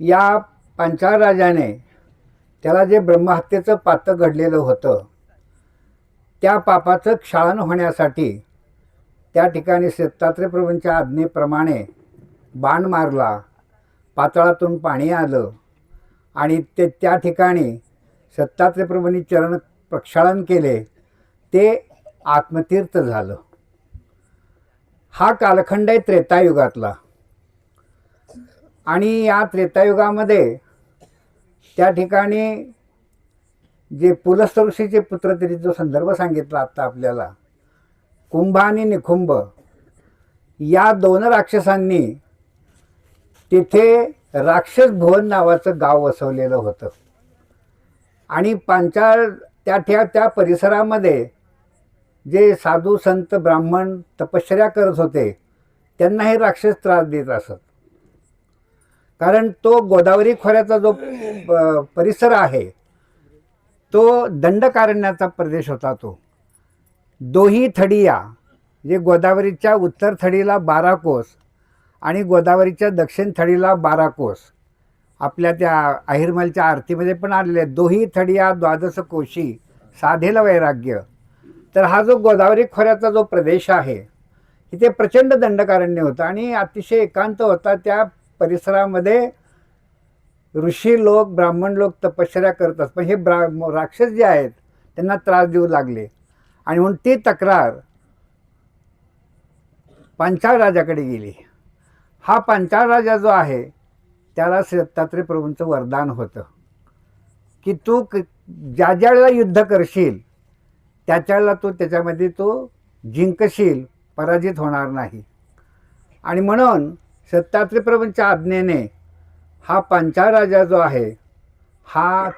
या पांचाळ राजाने त्याला जे ब्रह्महत्येचं पात्र घडलेलं होतं त्या पापाचं क्षालन होण्यासाठी त्या ठिकाणी दत्तात्रय प्रभूंच्या आज्ञेप्रमाणे बाण मारला पातळातून पाणी आलं आणि ते त्या ठिकाणी दत्तात्रय प्रभूंनी चरण प्रक्षालन केले ते आत्मतीर्थ झालं. हा कालखंड आहे त्रेतायुगातला. आणि या त्रेतायुगामध्ये त्या ठिकाणी जे पुलस्त ऋषीचे पुत्र तरी जो संदर्भ सांगितला आत्ता आपल्याला कुंभ आणि निकुंभ या दोन राक्षसांनी तिथे राक्षस भुवन नावाचं गाव वसवलेलं होतं. आणि पांचाळ त्या ठिका त्या परिसरामध्ये जे साधू संत ब्राह्मण तपश्चर्या करत होते त्यांना हे राक्षस त्रास देत असत. कारण तो गोदावरी खोऱ्याचा जो प- परिसर आहे तो दंडकारण्याचा प्रदेश होता तो. दोही थडिया जे गोदावरीच्या उत्तर थडीला बारा कोस आणि गोदावरीच्या दक्षिण थडीला बारा कोस आपल्या त्या अहिरमलच्या आरतीमध्ये पण आलेले दोही थडिया द्वादश कोशी साधेला वैराग्य. तर हा जो गोदावरी खोऱ्याचा जो प्रदेश आहे तिथे प्रचंड दंडकारण्य होतं आणि अतिशय एकांत होता त्या परिसरामध्ये ऋषी लोक ब्राह्मण लोक तपश्चर्या करतात पण हे ब्रा राक्षस जे आहेत त्यांना त्रास देऊ लागले. आणि म्हणून ती तक्रार पांचाळ राजाकडे गेली. हा पांचाळ राजा जो आहे त्याला श्री दत्तात्रय प्रभूंचं वरदान होतं. की तू क- ज्या ज्या वेळेला युद्ध करशील त्याच्या वेळेला तू त्याच्यामध्ये तू जिंकशील पराजित होणार नाही. आणि म्हणून प्रभूंच्या आज्ञेने हा पांचा राजा जो आहे हा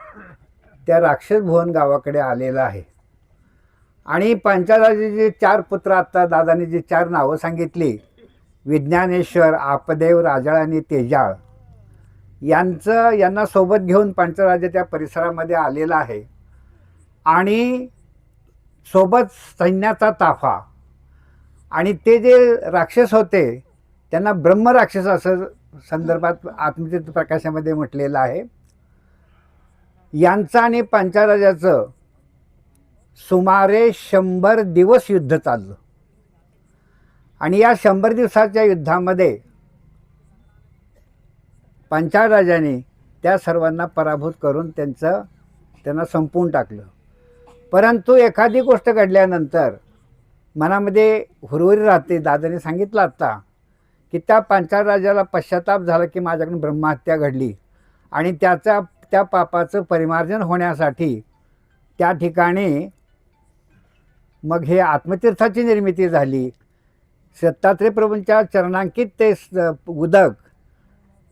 त्या राक्षस भुवन गावाकडे आलेला आहे. आणि पंचाराजे राजाचे चार पुत्र आत्ता दादाने जी चार नावं सांगितली विज्ञानेश्वर आपदेव राजाळ आणि तेजाळ यांचं यांना सोबत घेऊन पंचराजा त्या परिसरामध्ये आलेला आहे. आणि सोबत सैन्याचा ताफा. आणि ते जे राक्षस होते त्यांना ब्रह्मराक्षस असं संदर्भात आत्मचित प्रकाशामध्ये म्हटलेलं आहे. यांचं आणि पंचाराजाचं सुमारे शंभर दिवस युद्ध चाललं. आणि या शंभर दिवसाच्या युद्धामध्ये पांचाळ राजाने त्या सर्वांना पराभूत करून त्यांचं त्यांना संपवून टाकलं. परंतु एखादी गोष्ट घडल्यानंतर मनामध्ये हुरहुरी राहते दादाने सांगितलं आत्ता की त्या पांचाळ राजाला पश्चाताप झाला की माझ्याकडून ब्रह्महत्या घडली. आणि त्याचा त्या पापाचं परिमार्जन होण्यासाठी त्या ठिकाणी मग हे आत्मतीर्थाची निर्मिती झाली. सत्तात्रय प्रभूंच्या चरणांकित ते स- उदक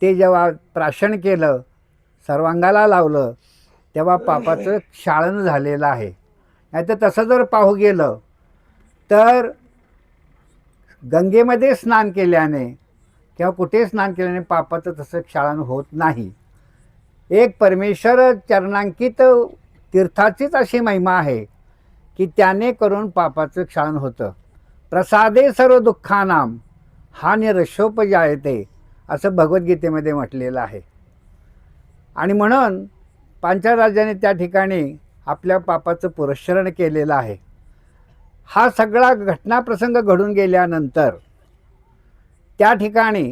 ते जेव्हा प्राशन केलं सर्वांगाला लावलं तेव्हा पापाचं क्षाळण झालेलं आहे. नाहीतर तसं जर पाहू गेलं तर गंगेमध्ये स्नान केल्याने किंवा कुठे स्नान केल्याने पापाचं तसं क्षाळण होत नाही. एक परमेश्वर चरणांकित तीर्थाचीच अशी महिमा आहे की त्याने करून पापाचं क्षाळण होतं. प्रसादे सर्व दुःखानाम हा निरशोपजायते असं भगवद्गीतेमध्ये म्हटलेलं आहे. आणि म्हणून पांचाळ राजाने त्या ठिकाणी आपल्या पापाचं पुरस्रण केलेलं आहे. हा सगळा घटनाप्रसंग घडून गेल्यानंतर त्या ठिकाणी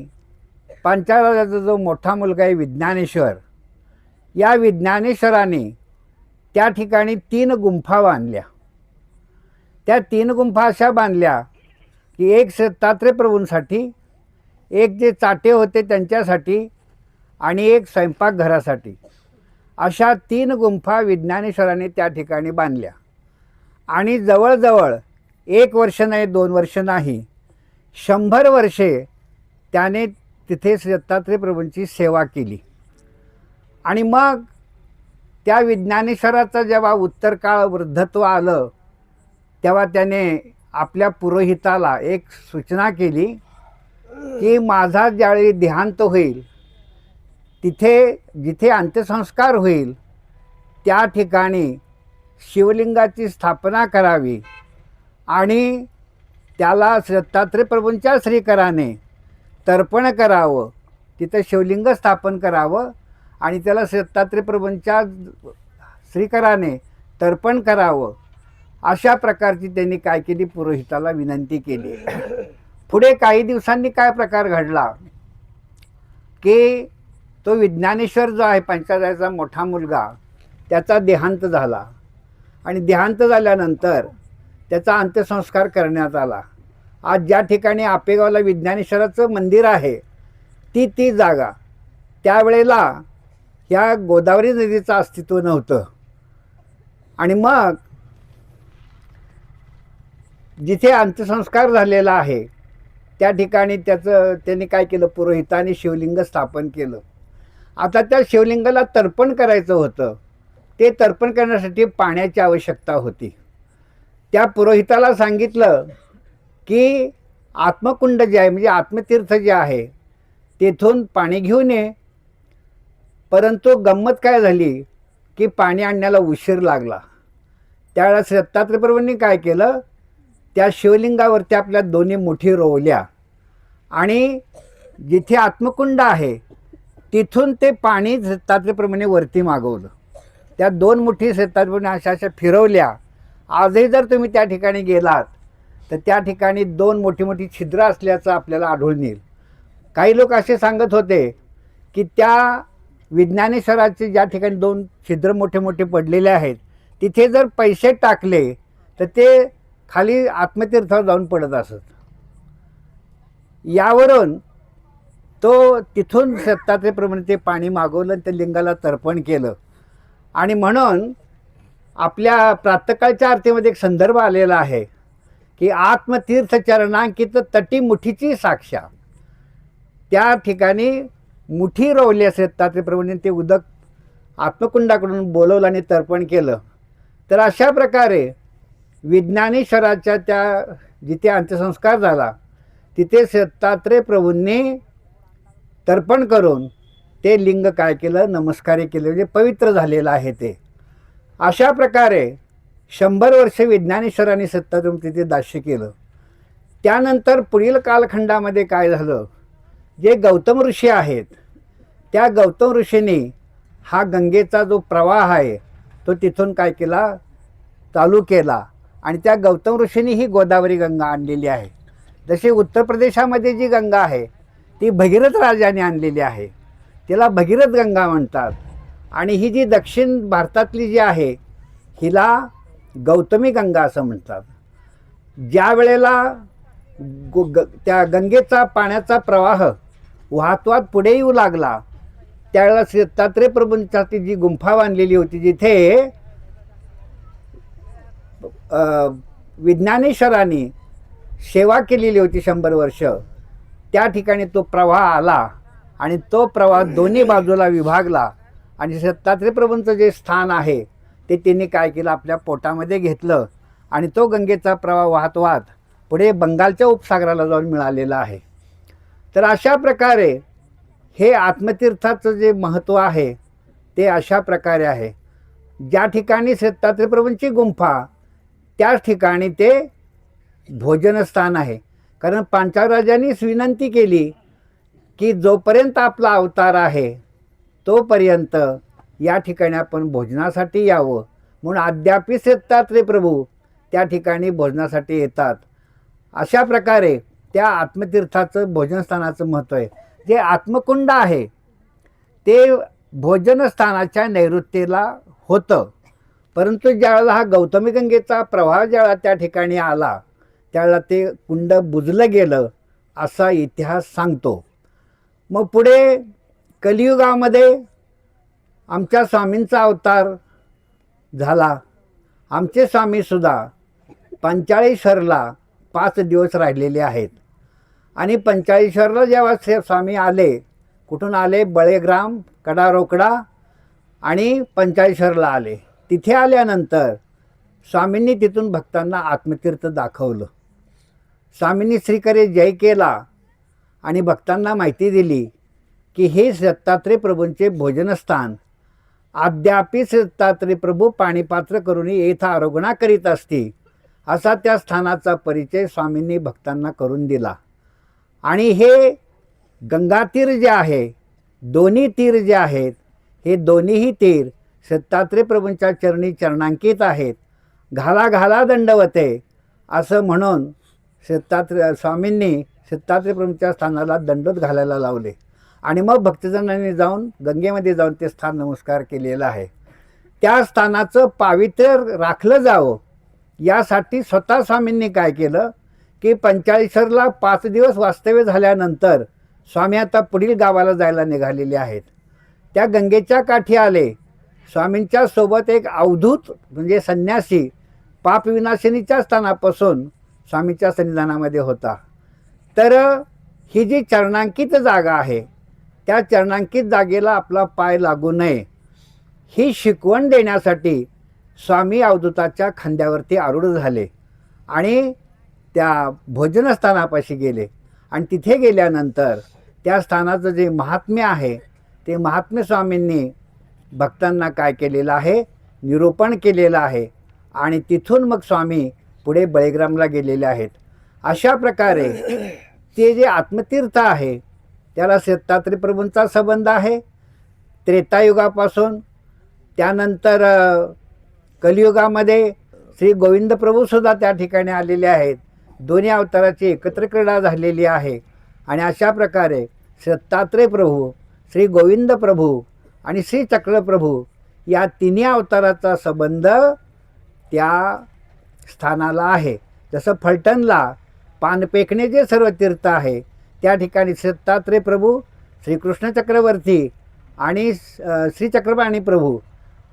पांचाळ जो मोठा मुलगा आहे विज्ञानेश्वर या विज्ञानेश्वराने त्या ठिकाणी तीन गुंफा बांधल्या. त्या तीन गुंफा अशा बांधल्या की एक दत्तात्रय प्रभूंसाठी एक जे चाटे होते त्यांच्यासाठी आणि एक स्वयंपाकघरासाठी अशा तीन गुंफा विज्ञानेश्वराने त्या ठिकाणी बांधल्या. आणि जवळजवळ एक वर्ष नाही दोन वर्ष नाही शंभर वर्षे त्याने तिथे दत्तात्रय प्रभूंची सेवा केली. आणि मग त्या विज्ञानेश्वराचं जेव्हा उत्तर काळ वृद्धत्व आलं तेव्हा त्याने आपल्या पुरोहिताला एक सूचना केली की माझा ज्यावेळी देहांत होईल तिथे जिथे अंत्यसंस्कार होईल त्या ठिकाणी शिवलिंगाची स्थापना करावी आणि त्याला दत्तात्रय प्रभूंच्या श्रीकराने तर्पण करावं. तिथं शिवलिंग स्थापन करावं आणि त्याला दत्तात्रय प्रभूंच्या श्रीकराने तर्पण करावं. अशा प्रकारची त्यांनी काय केली? पुरोहिताला विनंती केली. पुढे काही दिवसांनी काय प्रकार घडला? की तो विज्ञानेश्वर जो आहे पंचायताचा मोठा मुलगा त्याचा देहांत झाला. आणि देहांत झाल्यानंतर त्याचा अंत्यसंस्कार करण्यात आला. आज ज्या ठिकाणी आपेगावला विज्ञानेश्वराचं मंदिर आहे ती ती जागा. त्यावेळेला ह्या गोदावरी नदीचं अस्तित्व नव्हतं. आणि मग जिथे अंत्यसंस्कार झालेला आहे त्या ठिकाणी त्याचं त्यांनी काय केलं? पुरोहिताने शिवलिंग स्थापन केलं. आता त्या शिवलिंगाला तर्पण करायचं होतं. ते तर्पण करण्यासाठी पाण्याची आवश्यकता होती. त्या पुरोहिताला सांगितलं की आत्मकुंड जे आहे म्हणजे आत्मतीर्थ जे आहे तेथून पाणी घेऊन ये. परंतु गंमत काय झाली की पाणी आणण्याला उशीर लागला. त्यावेळेस दत्तात्रयप्रभूंनी काय केलं? त्या शिवलिंगावरती आपल्या दोन्ही मुठी रोवल्या आणि जिथे आत्मकुंड आहे तिथून ते पाणी दत्तात्रयप्रमाणे वरती मागवलं. त्या दोन मुठी दत्तात्रयप्रमाणे अशा अशा फिरवल्या. आजही जर तुम्ही त्या ठिकाणी गेलात तर त्या ठिकाणी दोन मोठी मोठी छिद्र असल्याचं आपल्याला आढळून येईल. काही लोक असे सांगत होते की त्या विज्ञानेश्वराचे ज्या ठिकाणी दोन छिद्र मोठे मोठे पडलेले आहेत तिथे जर पैसे टाकले तर ते खाली आत्मतीर्थावर जाऊन पडत असत. यावरून तो तिथून सत्तात्रेप्रमाणे ते पाणी मागवलं आणि त्या लिंगाला तर्पण केलं. आणि म्हणून आपल्या प्रातकाळच्या आरतीमध्ये एक संदर्भ आलेला आहे की आत्मतीर्थचरणांकित तटी मुठीची साक्षा. त्या ठिकाणी मुठी रोवली असेल तात्रीप्रभूंनी ते उदक आत्मकुंडाकडून बोलवलं आणि तर्पण केलं. तर अशा प्रकारे विज्ञानेश्वराच्या त्या जिथे अंत्यसंस्कार झाला तिथे दत्तात्रय प्रभूंनी तर्पण करून ते लिंग काय केलं? नमस्कार्य केले. म्हणजे पवित्र झालेलं आहे ते. अशा प्रकारे शंभर वर्ष विज्ञानेश्वरांनी सत्तात्रय तिथे दास्य केलं. त्यानंतर पुढील कालखंडामध्ये काय झालं? जे गौतम ऋषी आहेत त्या गौतम ऋषींनी हा गंगेचा जो प्रवाह आहे तो तिथून काय केला? चालू केला. आणि त्या गौतम ऋषींनी ही गोदावरी गंगा आणलेली आहे. जशी उत्तर प्रदेशामध्ये जी गंगा आहे ती भगीरथ राजाने आणलेली आहे. तिला भगीरथ गंगा म्हणतात. आणि ही जी दक्षिण भारतातली जी आहे हिला गौतमी गंगा असं म्हणतात. ज्या वेळेला गो ग त्या गंगेचा पाण्याचा प्रवाह वाहतवात पुढे येऊ लागला त्यावेळेला दत्तात्रय प्रभूंसाठी जी गुंफा बांधलेली होती जिथे विज्ञानेश्वरांनी सेवा केलेली होती शंभर वर्ष त्या ठिकाणी तो प्रवाह आला. आणि तो प्रवाह दोन्ही बाजूला विभागला आणि दत्तात्रय जे स्थान आहे ते त्यांनी काय केलं? आपल्या पोटामध्ये घेतलं आणि तो गंगेचा प्रवाह वाहत वाहत पुढे बंगालच्या उपसागराला जाऊन मिळालेला आहे. तर अशा प्रकारे हे आत्मतीर्थाचं जे महत्त्व आहे ते अशा प्रकारे आहे. ज्या ठिकाणी दत्तात्रयप्रभूंची गुंफा त्याच ठिकाणी ते भोजनस्थान आहे. कारण पांचाराजांनीच विनंती केली की जोपर्यंत आपला अवतार आहे तोपर्यंत या ठिकाणी आपण भोजनासाठी यावं. म्हणून अद्यापी रे प्रभू त्या ठिकाणी भोजनासाठी येतात. अशा प्रकारे त्या आत्मतीर्थाचं भोजनस्थानाचं महत्त्व आहे. जे आत्मकुंड आहे ते भोजनस्थानाच्या नैऋत्येला होतं. परंतु ज्यावेळेला हा गौतमी गंगेचा प्रवाह ज्यावेळेला त्या ठिकाणी आला त्यावेळेला ते कुंड बुजलं गेलं असा इतिहास सांगतो. मग पुढे कलियुगामध्ये आमच्या स्वामींचा अवतार झाला. आमचे स्वामीसुद्धा पंचाळेश्वरला पाच दिवस राहिलेले आहेत. आणि पंचाळेश्वरला जेव्हा स्वामी आले कुठून आले? बळेग्राम कडा रोकडा आणि पंचाळेश्वरला आले. तिथे आल्यानंतर स्वामींनी तिथून भक्तांना आत्मतीर्थ दाखवलं. स्वामींनी श्रीकरे जय केला. आणि भक्तांना माहिती दिली की हे दत्तात्रय प्रभूंचे भोजनस्थान. अद्यापीच दत्तात्रय प्रभू पाणीपात्र करून येथ आरोगणा करीत असती असा त्या स्थानाचा परिचय स्वामींनी भक्तांना करून दिला. आणि हे गंगा तीर जे आहे दोन्ही तीर जे आहेत हे दोन्हीही तीर दत्तात्रय प्रभूंच्या चरणी चरणांकित आहेत. घाला घाला दंडवते असं म्हणून दत्तात्रय स्वामींनी सिद्धार्थ प्रभूंच्या स्थानाला दंडोत घालायला लावले. आणि मग भक्तजनांनी जाऊन गंगेमध्ये जाऊन ते स्थान नमस्कार केलेलं आहे. त्या स्थानाचं पावित्र्य राखलं जावं. यासाठी स्वतः स्वामींनी काय केलं? की पंचाळीसरला पाच दिवस वास्तव्य झाल्यानंतर स्वामी आता पुढील गावाला जायला निघालेले आहेत. त्या गंगेच्या काठी आले. स्वामींच्या सोबत एक अवधूत म्हणजे संन्यासी पापविनाशिनीच्या स्थानापासून स्वामीच्या सन्निधानामध्ये होता. तर ही जी चरणांकित जागा आहे त्या चरणांकित जागेला आपला पाय लागू नये. ही शिकवण देण्यासाठी स्वामी अवधूताच्या खांद्यावरती आरूढ झाले आणि त्या भोजनस्थानापाशी गेले. आणि तिथे गेल्यानंतर त्या स्थानाचं जे महात्म्य आहे ते महात्म्य स्वामींनी भक्तांना काय केलेलं आहे? निरूपण केलेलं आहे. आणि तिथून मग स्वामी पुढे बळीग्रामला गेलेले आहेत. अशा प्रकारे ते जे आत्मतीर्थ आहे त्याला दत्तात्रय प्रभूंचा संबंध आहे. त्रेतायुगापासून त्यानंतर कलियुगामध्ये श्री गोविंद प्रभूसुद्धा त्या ठिकाणी आलेले आहेत. दोन्ही अवताराची एकत्र क्रीडा झालेली आहे. आणि अशा प्रकारे दत्तात्रय प्रभू श्री गोविंद प्रभू आणि श्री चक्रप्रभू या तिन्ही अवताराचा संबंध त्या स्थानाला आहे. जसं फलटणला पानपेकणे जे सर्व तीर्थ आहे. त्या ठिकाणी दत्तात्रय प्रभू श्रीकृष्ण चक्रवर्ती आणि श्री चक्रपाणी प्रभू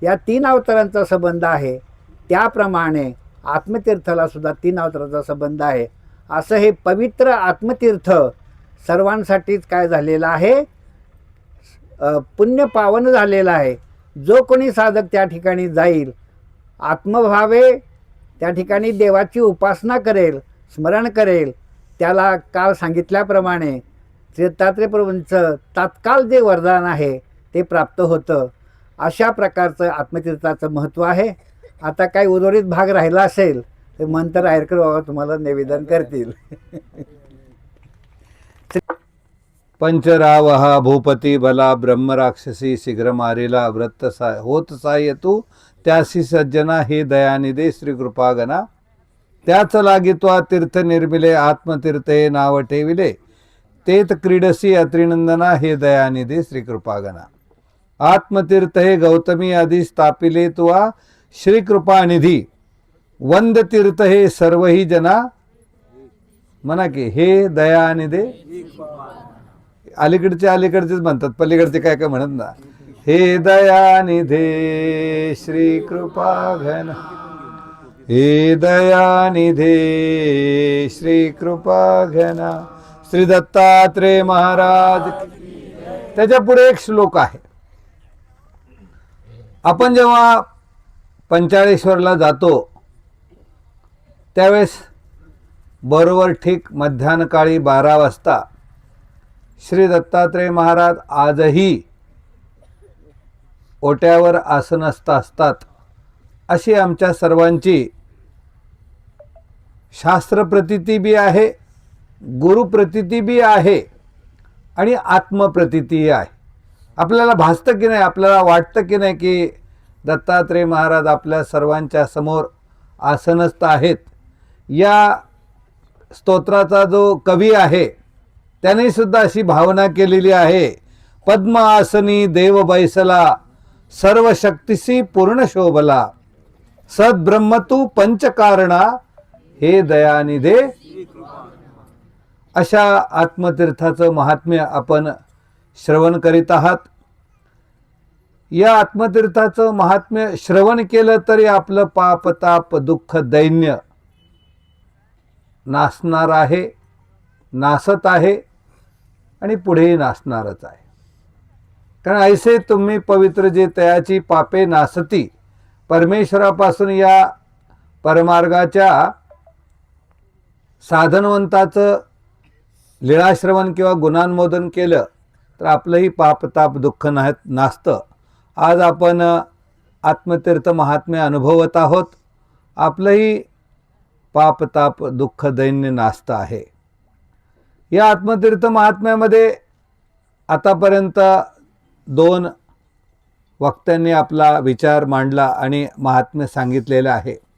या तीन अवतारांचा संबंध आहे. त्याप्रमाणे आत्मतीर्थाला सुद्धा तीन अवताराचा संबंध आहे. असं हे पवित्र आत्मतीर्थ सर्वांसाठीच काय झालेलं आहे? पुण्य पावन झालेलं आहे. जो कोणी साधक त्या ठिकाणी जाईल आत्मभावे त्या ठिकाणी देवाची उपासना करेल स्मरण करेल. त्याला काल सांगितल्याप्रमाणे श्री तात्काळ जे वरदान आहे ते प्राप्त होतं. अशा प्रकारचं आत्मतीर्थाचं महत्त्व आहे. आता काही उर्वरित भाग राहिला असेल तर मंत्र आयरकर बाबा तुम्हाला निवेदन करतील. पंचरावहा भूपती बला ब्रह्मराक्षसी शीघ्र मारिला व्रत सा होत साय तू. त्यासी सज्जना हे दयानिधे श्रीकृपागना त्याच लागित्वा तीर्थ निर्मिले आत्मतीर्थ हे नाव ठेविले. तेत क्रीडसी अत्रिनंदना हे दयानिधी श्रीकृपागना. आत्मतीर्थ हे गौतमी आधी स्थापिले तुवा श्रीकृपानिधी. वंदतीर्थ वंद तीर्थ हे सर्वही जना. म्हणा की हे दयानिधे. अलीकडचे अलीकडचेच म्हणतात पलीकडचे काय काय म्हणत ना. हे दयानिधे श्रीकृपाघन हे दयानिधे श्री कृपा श्री दत्तात्रेय महाराज. त्याच्या पुढे एक श्लोक आहे. आपण जेव्हा पंचाळेश्वरला जातो त्यावेळेस बरोबर ठीक मध्यान्हकाळी बारा वाजता श्री दत्तात्रय महाराज आजही ओट्यावर आसनस्थ असतात अशी आमच्या सर्वांची शास्त्रप्रतीती बी आहे गुरुप्रतीती बी आहे आणि आत्मप्रतीती आहे. आपल्याला भासतं की नाही आपल्याला वाटतं की नाही की दत्तात्रय महाराज आपल्या सर्वांच्या समोर आसनस्थ आहेत. या स्तोत्राचा जो कवी आहे त्याने सुद्धा अशी भावना केलेली आहे पद्म आसनी देव बैसला सर्व शक्तिसी पूर्ण शोभला सद्ब्रह्मतू पंचकारणा हे दयानिधे. अशा आत्मतीर्थाचं महात्म्य आपण श्रवण करीत आहात. या आत्मतीर्थाचं महात्म्य श्रवण केलं तरी आपलं पाप ताप दुःख दैन्य नासणार आहे नासत आहे आणि पुढेही नासणारच आहे. कारण ऐसे तुम्ही पवित्र जे तयाची पापे नासती परमेश्वरापासून या परमार्गाच्या साधनवंताचं लीळाश्रवण किंवा गुणांमोदन केलं तर आपलंही पापताप दुःख ना नासतं. आज आपण आत्मतीर्थ महात्म्य अनुभवत आहोत. आपलंही पापताप दुःख दैन्य नास्त आहे. या आत्मतीर्थ महात्म्यामध्ये आतापर्यंत दोन वक्त्यांनी आपला विचार मांडला आणि महात्म्य सांगितलेलं आहे.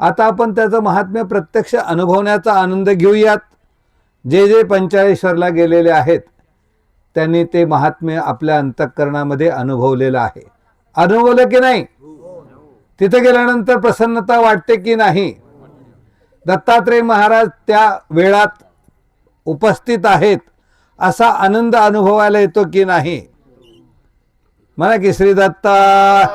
आता आपण त्याचं महात्म्य प्रत्यक्ष अनुभवण्याचा आनंद घेऊयात. जे जे पंचाळेश्वरला गेलेले आहेत त्यांनी ते महात्म्य आपल्या अंतःकरणामध्ये अनुभवलेलं आहे. अनुभवलं की नाही? तिथे गेल्यानंतर प्रसन्नता वाटते की नाही? दत्तात्रय महाराज त्या वेळात उपस्थित आहेत असा आनंद अनुभवायला येतो की नाही? म्हणा की श्री दत्ता.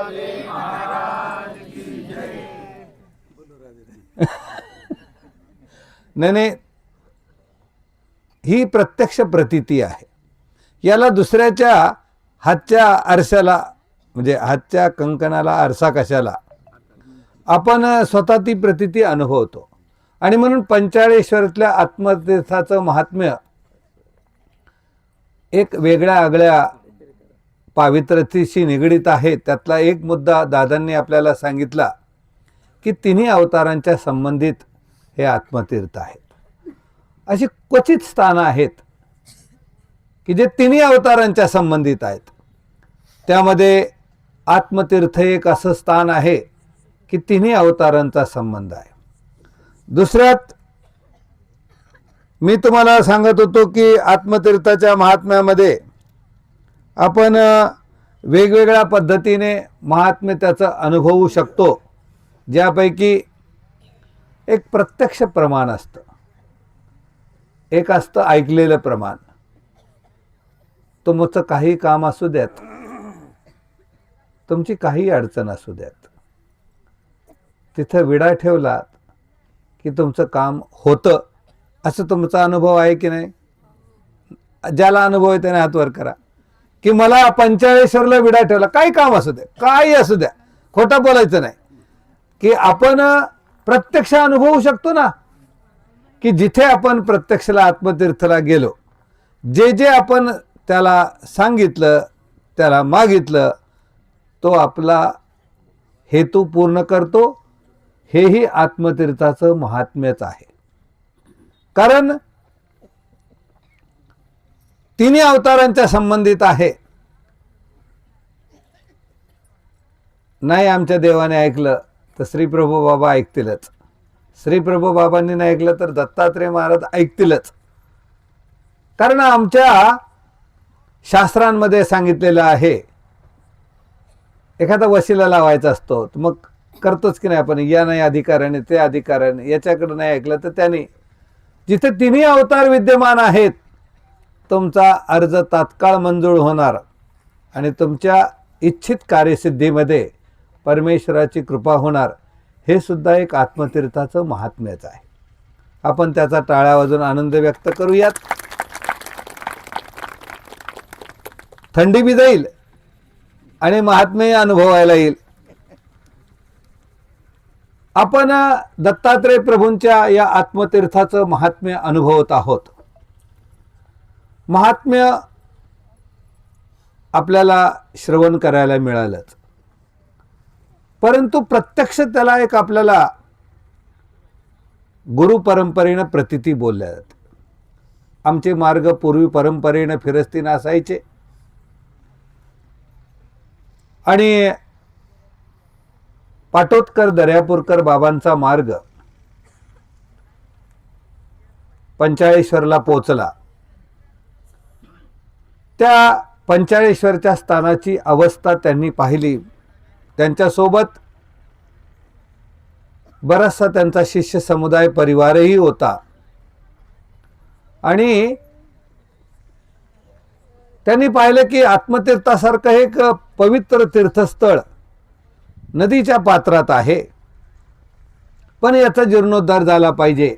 नाही नाही. ही प्रत्यक्ष प्रतीती आहे. याला दुसऱ्याच्या हातच्या आरशाला म्हणजे हातच्या कंकणाला आरसा कशाला? आपण स्वतः ती प्रतिती अनुभवतो. आणि म्हणून पंचाळेश्वरातल्या आत्मतीर्थाचं महात्म्य एक वेगळ्या आगळ्या पावित्रतेशी निगडीत आहे. त्यातला एक मुद्दा दादांनी आपल्याला सांगितला की तिन्ही अवतारांच्या संबंधित हे आत्मतीर्थ आहेत. अशी क्वचित स्थानं आहेत की जे तिन्ही अवतारांच्या संबंधित आहेत. त्यामध्ये आत्मतीर्थ एक असं स्थान आहे की तिन्ही अवतारांचा संबंध आहे. दुसऱ्यात मी तुम्हाला सांगत होतो की आत्मतीर्थाच्या महात्म्यामध्ये आपण वेगवेगळ्या पद्धतीने महात्म्य त्याचं अनुभवू शकतो. ज्यापैकी एक प्रत्यक्ष प्रमाण असतं. एक असतं ऐकलेलं प्रमाण. तुमचं काही काम असू द्यात तुमची काही अडचण असू द्यात तिथं विडा ठेवलात की तुमचं काम होतं. असं तुमचा अनुभव आहे की नाही? ज्याला अनुभव आहे त्याने हातवर करा. की मला पंचाळेश्वरला विडा ठेवला. काही काम असू द्या काही असू द्या. खोटं बोलायचं नाही. की आपण प्रत्यक्ष अनुभवू शकतो ना? की जिथे आपण प्रत्यक्षला आत्मतीर्थला गेलो जे जे आपण त्याला सांगितलं त्याला मागितलं तो आपला हेतू पूर्ण करतो हेही आत्मतीर्थाचं महात्म्यच आहे. कारण तिन्ही अवतारांच्या संबंधित आहे. नाही आमच्या देवाने ऐकलं तर श्रीप्रभू बाबा ऐकतीलच. श्रीप्रभू बाबांनी नाही ऐकलं तर दत्तात्रय महाराज ऐकतीलच. कारण आमच्या शास्त्रांमध्ये सांगितलेलं आहे एखादा वशिला लावायचा असतो मग करतोच की नाही आपण? या नाही अधिकाऱ्याने ते अधिकाऱ्याने याच्याकडे नाही ऐकलं तर त्याने जिथे तिन्ही अवतार विद्यमान आहेत तुमचा अर्ज तात्काळ मंजूर होणार. आणि तुमच्या इच्छित कार्यसिद्धीमध्ये परमेश्वराची कृपा होणार हे सुद्धा एक आत्मतीर्थाचं महात्म्यच आहे. आपण त्याचा टाळ्या वाजून आनंद व्यक्त करूयात. थंडी बी जाईल आणि महात्म्य अनुभवायला येईल. आपण दत्तात्रय प्रभूंच्या या आत्मतीर्थाचं महात्म्य अनुभवत आहोत. महात्म्य आपल्याला श्रवण करायला मिळालंच. परंतु प्रत्यक्ष त्याला एक आपल्याला गुरु परंपरेनं प्रतिती बोलल्या जाते आमचे मार्ग पूर्वी परंपरेनं फिरस्तीन असायचे. आणि पाटोदकर दर्यापूरकर बाबांचा मार्ग पंचाळेश्वरला पोचला त्या पंचाळेश्वरच्या स्थानाची अवस्था त्यांनी पाहिली. त्यांच्यासोबत बराचसा त्यांचा शिष्य समुदाय परिवारही होता. आणि त्यांनी पाहिलं की आत्मतीर्थासारखं एक पवित्र तीर्थस्थळ नदीच्या पात्रात आहे. पण याचा जीर्णोद्धार झाला पाहिजे.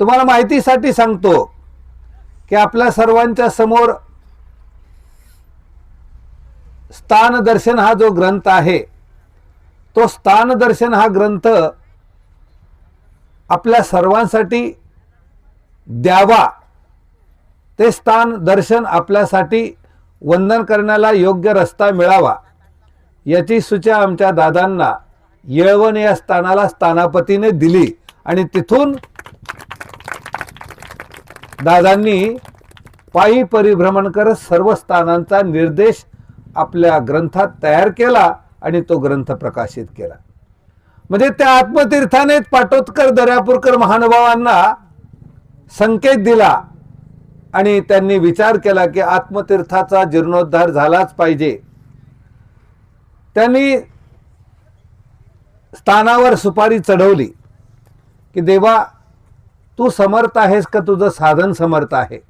तुम्हाला माहितीसाठी सांगतो की आपल्या सर्वांच्या समोर स्थान दर्शन हा जो ग्रंथ आहे तो स्थान दर्शन हा ग्रंथ आपल्या सर्वांसाठी द्यावा. ते स्थान दर्शन आपल्यासाठी वंदन करण्याला योग्य रस्ता मिळावा. याची सूचना आमच्या दादांना येळवण या स्थानाला स्थानापतीने दिली आणि तिथून दादांनी पायी परिभ्रमण करत सर्व स्थानांचा निर्देश आपल्या ग्रंथात तयार केला आणि तो ग्रंथ प्रकाशित केला. म्हणजे त्या आत्मतीर्थाने पाटोदकर दर्यापूरकर महानुभावांना संकेत दिला आणि त्यांनी विचार केला की आत्मतीर्थाचा जीर्णोद्धार झालाच पाहिजे. त्यांनी स्थानावर सुपारी चढवली की देवा तू समर्थ आहेस का? तुझं साधन समर्थ आहे.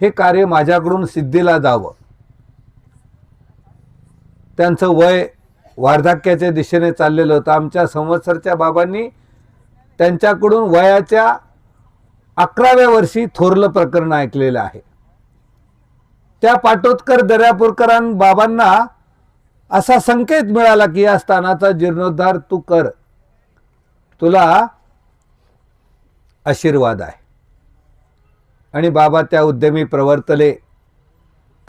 हे कार्य माझ्याकडून सिद्धीला जावं. त्यांचं वय वार्धक्याच्या दिशेने चाललेलं होतं. आमच्या संवत्सरच्या बाबांनी त्यांच्याकडून वयाच्या अकराव्या वर्षी थोरलं प्रकरण ऐकलेलं आहे. त्या पाटोदकर दर्यापूरकरां बाबांना असा संकेत मिळाला की या स्थानाचा जीर्णोद्धार तू कर. तुला आशीर्वाद आहे. आणि बाबा त्या उद्यमी प्रवर्तले.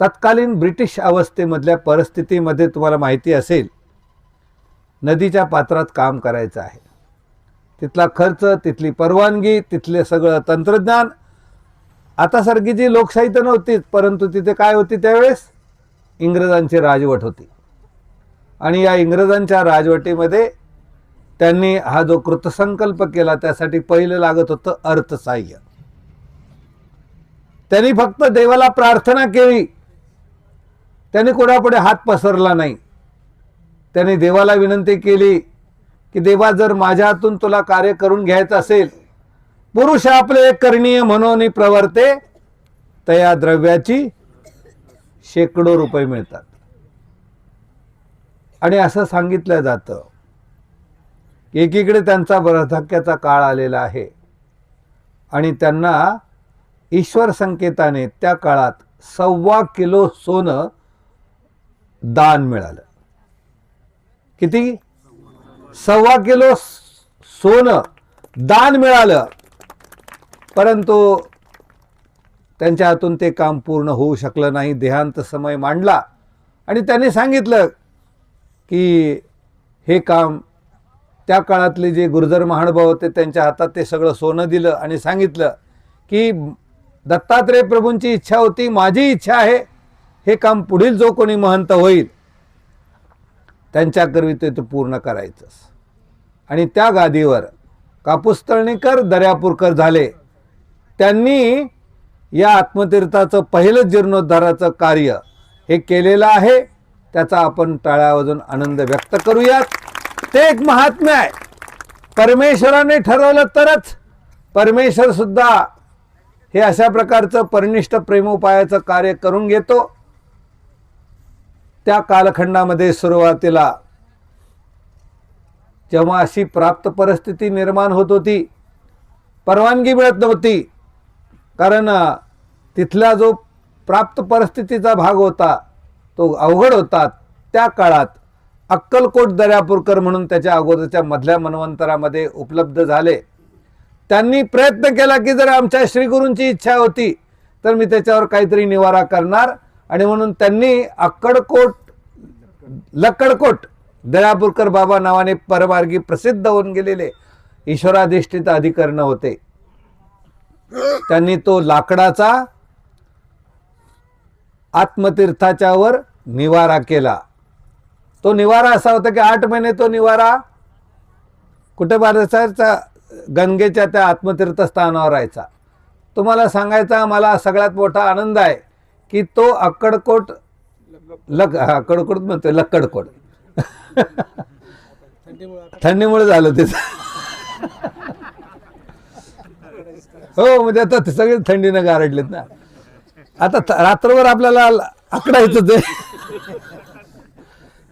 तत्कालीन ब्रिटिश अवस्थेमधल्या परिस्थितीमध्ये तुम्हाला माहिती असेल नदीच्या पात्रात काम करायचं आहे. तिथला खर्च तिथली परवानगी तिथले सगळं तंत्रज्ञान. आतासारखी जी लोकशाही तर नव्हतीच परंतु तिथे काय होती त्यावेळेस? इंग्रजांची राजवट होती. आणि या इंग्रजांच्या राजवटीमध्ये त्यांनी हा जो कृतसंकल्प केला त्यासाठी पहिलं लागत होतं अर्थसाह्य. त्यांनी फक्त देवाला प्रार्थना केली. त्यांनी कोणापुढे हात पसरला नाही. त्याने देवाला विनंती केली की देवा जर माझ्या हातून तुला कार्य करून घ्यायचं असेल पुरुष आपले करणीय म्हणून प्रवर्ते तया द्रव्याची शेकडो रुपये मिळतात. आणि असं सांगितलं जातं. एकीकडे त्यांचा वृद्धाक्याचा काळ आलेला आहे. आणि त्यांना ईश्वर संकेताने त्या काळात सव्वा किलो सोनं दान मिळालं. किती? सव्वा किलो सोनं दान मिळालं. परंतु त्यांच्या हातून ते काम पूर्ण होऊ शकलं नाही. देहांत समय मांडला. आणि त्यांनी सांगितलं की हे काम त्या काळातले जे गुरुजर महानुभाव होते त्यांच्या हातात ते सगळं सोनं दिलं आणि सांगितलं की दत्तात्रय प्रभूंची इच्छा होती माझी इच्छा आहे हे काम पुढील जो कोणी महंत होईल त्यांच्याकरवी ते ते पूर्ण करायचंच आणि त्या गादीवर कापूस तळणीकर दर्यापूरकर झाले. त्यांनी या आत्मतीर्थाचं पहिलं जीर्णोद्धाराचं कार्य हे केलेलं आहे. त्याचा आपण टाळ्यावजून आनंद व्यक्त करूयात. ते एक महात्म्य आहे. परमेश्वराने ठरवलं तरच परमेश्वर सुद्धा हे अशा प्रकारचं परनिष्ठ प्रेमोपायाचं कार्य करून घेतो. त्या कालखंडामध्ये सुरुवातीला जेव्हा अशी प्राप्त परिस्थिती निर्माण होत होती परवानगी मिळत नव्हती. कारण तिथला जो प्राप्त परिस्थितीचा भाग होता तो अवघड होता. त्या काळात अक्कलकोट दर्यापूरकर म्हणून त्याच्या अगोदरच्या मधल्या मनवंतरामध्ये उपलब्ध झाले. त्यांनी प्रयत्न केला की जर आमच्या श्रीगुरूंची इच्छा होती तर मी त्याच्यावर काहीतरी निवारा करणार. आणि म्हणून त्यांनी अक्कडकोट लक्कडकोट दयापूरकर बाबा नावाने परमार्गी प्रसिद्ध होऊन गेलेले ईश्वराधिष्ठित अधिकरण होते. त्यांनी तो लाकडाचा आत्मतीर्थाच्यावर निवारा केला. तो निवारा असा होता की आठ महिने तो निवारा कुठे बारसाचा गंगेच्या त्या आत्मतीर्थस्थानावर राहायचा. तुम्हाला सांगायचा मला सगळ्यात मोठा आनंद आहे. की तो अक्कडकोट लक अक्कडकोट म्हणतोय लक्कडकोट. थंडीमुळे झालं ते. हो म्हणजे आता ते सगळे थंडीनं गारडलेत ना. आता रात्रभर आपल्याला आकडायचं ते.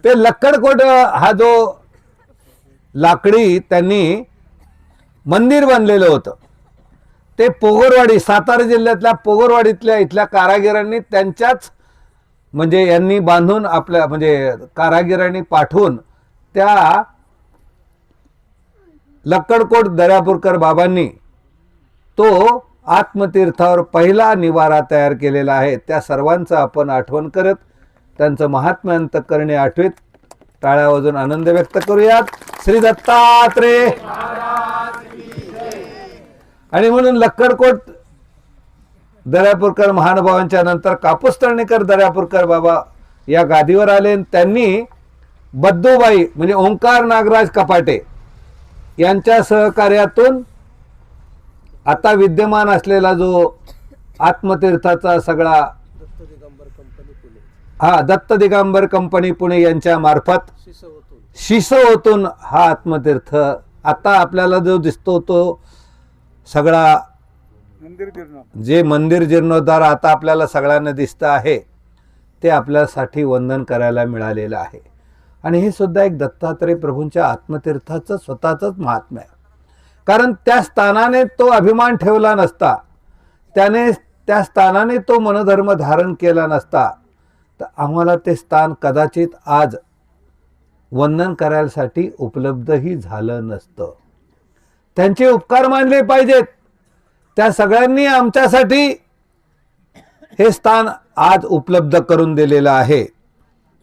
ते लक्कडकोट हा जो लाकडी त्यांनी मंदिर बांधलेलं होतं. ते पोगरवाडी सातारा जिल्ह्यातल्या पोगरवाडीतल्या इथल्या कारागिरांनी त्यांच्याच म्हणजे यांनी बांधून आपल्या म्हणजे कारागिरांनी पाठवून त्या लक्कडकोट दर्यापूरकर बाबांनी तो आत्मतीर्थावर पहिला निवारा तयार केलेला आहे. त्या सर्वांचं आपण आठवण करत त्यांचं महात्म्यांत करणे आठवीत टाळ्या वाजून आनंद व्यक्त करूयात. श्री दत्तात्रे आणि म्हणून लक्कडकोट दर्यापूरकर महानुभावांच्या नंतर कापूस तळणीकर दर्यापूरकर बाबा या गादीवर आले आणि त्यांनी बद्दूबाई म्हणजे ओंकार नागराज कपाटे यांच्या सहकार्यातून आता विद्यमान असलेला जो आत्मतीर्थाचा सगळा हा दत्त दिगंबर कंपनी पुणे यांच्या मार्फत शिसवतून हा आत्मतीर्थ आता आपल्याला जो दिसतो तो सगळा मंदिर जे मंदिर जीर्णोद्धार आता आपल्याला सगळ्यांना दिसतं आहे ते आपल्यासाठी वंदन करायला मिळालेलं आहे. आणि हे सुद्धा एक दत्तात्रय प्रभूंच्या आत्मतीर्थाचं स्वतःचंच महात्म्य आहे. कारण त्या स्थानाने तो अभिमान ठेवला नसता त्याने त्या स्थानाने तो मनधर्म धारण केला नसता तर आम्हाला ते स्थान कदाचित आज वंदन करायसाठी उपलब्धही झालं नसतं. त्यांचे उपकार मानले पाहिजेत. त्या सगळ्यांनी आमच्यासाठी हे स्थान आज उपलब्ध करून दिलेलं आहे.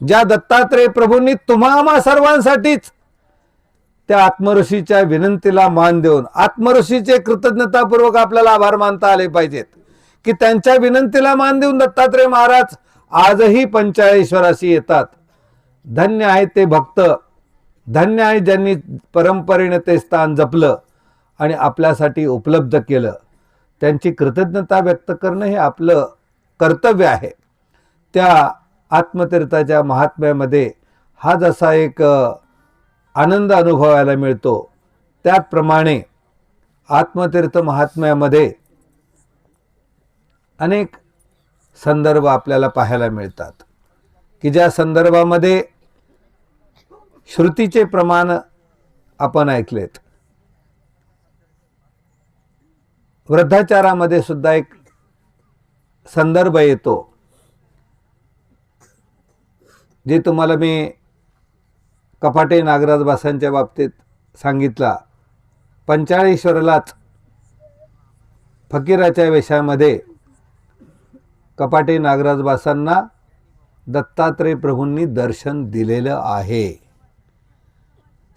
ज्या दत्तात्रय प्रभूंनी तुम्हा सर्वांसाठीच त्या आत्मऋषीच्या विनंतीला मान देऊन आत्मऋषीचे कृतज्ञतापूर्वक आपल्याला आभार मानता आले पाहिजेत. की त्यांच्या विनंतीला मान देऊन दत्तात्रय महाराज आजही पंचाळेश्वराशी येतात. धन्य आहे ते भक्त. धन्य आहे ज्यांनी परंपरेने ते स्थान जपलं. आणि आपल्यासाठी उपलब्ध केलं. त्यांची कृतज्ञता व्यक्त करणं हे आपलं कर्तव्य आहे. त्या आत्मतीर्थाच्या महात्म्यामध्ये हा जसा एक आनंद अनुभवायला मिळतो. त्याचप्रमाणे आत्मतीर्थ महात्म्यामध्ये अनेक संदर्भ आपल्याला पाहायला मिळतात. की ज्या संदर्भामध्ये श्रुतीचे प्रमाण आपण ऐकलेत. वृद्धाचारामध्ये सुद्धा एक संदर्भ येतो. जे तुम्हाला मी कपाटे नागराज बासांच्या बाबतीत सांगितला पंचाळेश्वरलाच फकीराच्या वेशामध्ये कपाटे नागराज बासांना दत्तात्रय प्रभूंनी दर्शन दिलेलं आहे.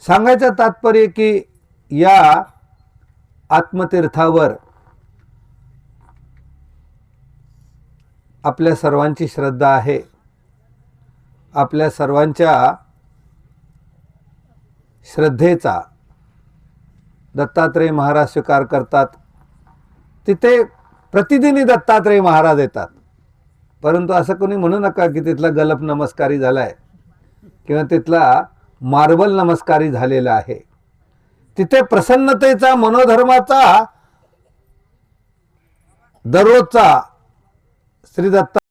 सांगायचं तात्पर्य की या आत्मतीर्थावर आपल्या सर्वांची श्रद्धा आहे. आपल्या सर्वांच्या श्रद्धेचा दत्तात्रय महाराज स्वीकार करतात. तिथे प्रतिदिनी दत्तात्रय महाराज येतात. परंतु असं कोणी म्हणू नका की तिथला गलप नमस्कारी झाला आहे किंवा तिथला मार्बल नमस्कारी झालेला आहे. तिथे प्रसन्नतेचा मनोधर्माचा दररोजचा श्री दत्त